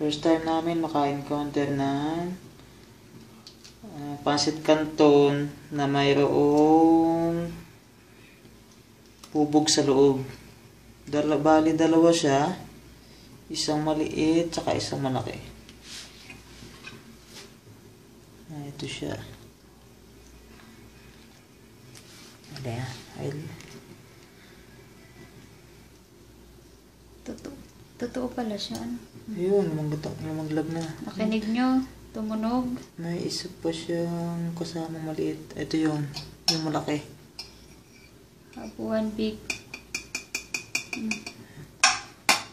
First time namin maka-encounter ng uh, pansit canton na mayroong bubog sa loob. Dala, bali dalawa siya. Isang maliit, tsaka isang malaki. Ah, ito siya. Ano yan? Totoo, pala siya. ano? Ayun, lumaglag, lumaglag na. Nakinig nyo, tumunog. May isa pa siyang kasama maliit. Ito yun, yung malaki. Habuan big.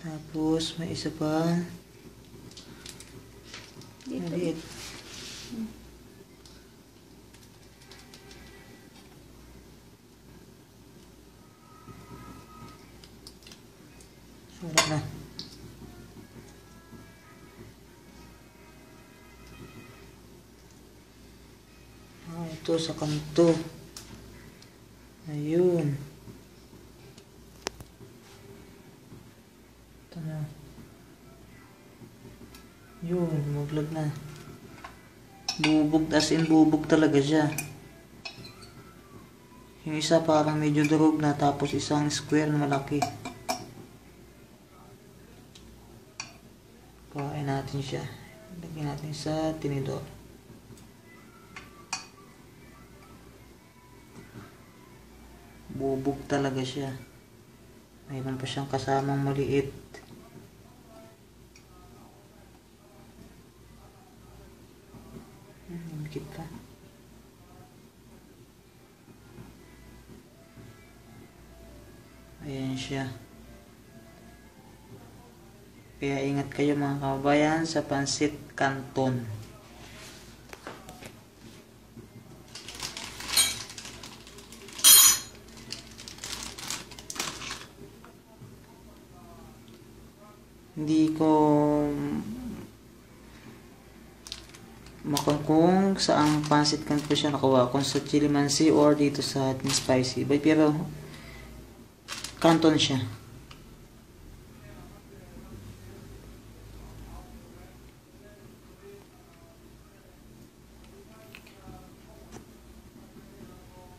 Tapos, may isa pa. Dito. Maliit. Sarap na. Ah, ito sa kanto. Ayun. Ito na. Yun, lumaglag na. Bubog, as in bubog talaga siya. Yung isa parang medyo durog na, tapos isang square na malaki. Kuhain natin siya. Lagyan natin sa tinidor. Bubog talaga siya. Mayroon pa siyang kasamang maliit. Hmm, Dikit pa. Ayan siya. Kaya ingat kayo mga kababayan sa pansit canton. Hindi ko makon kung saang pansit canton siya nakuha. Kung sa Chilimansi or dito sa Hot Spicy. But, pero canton siya.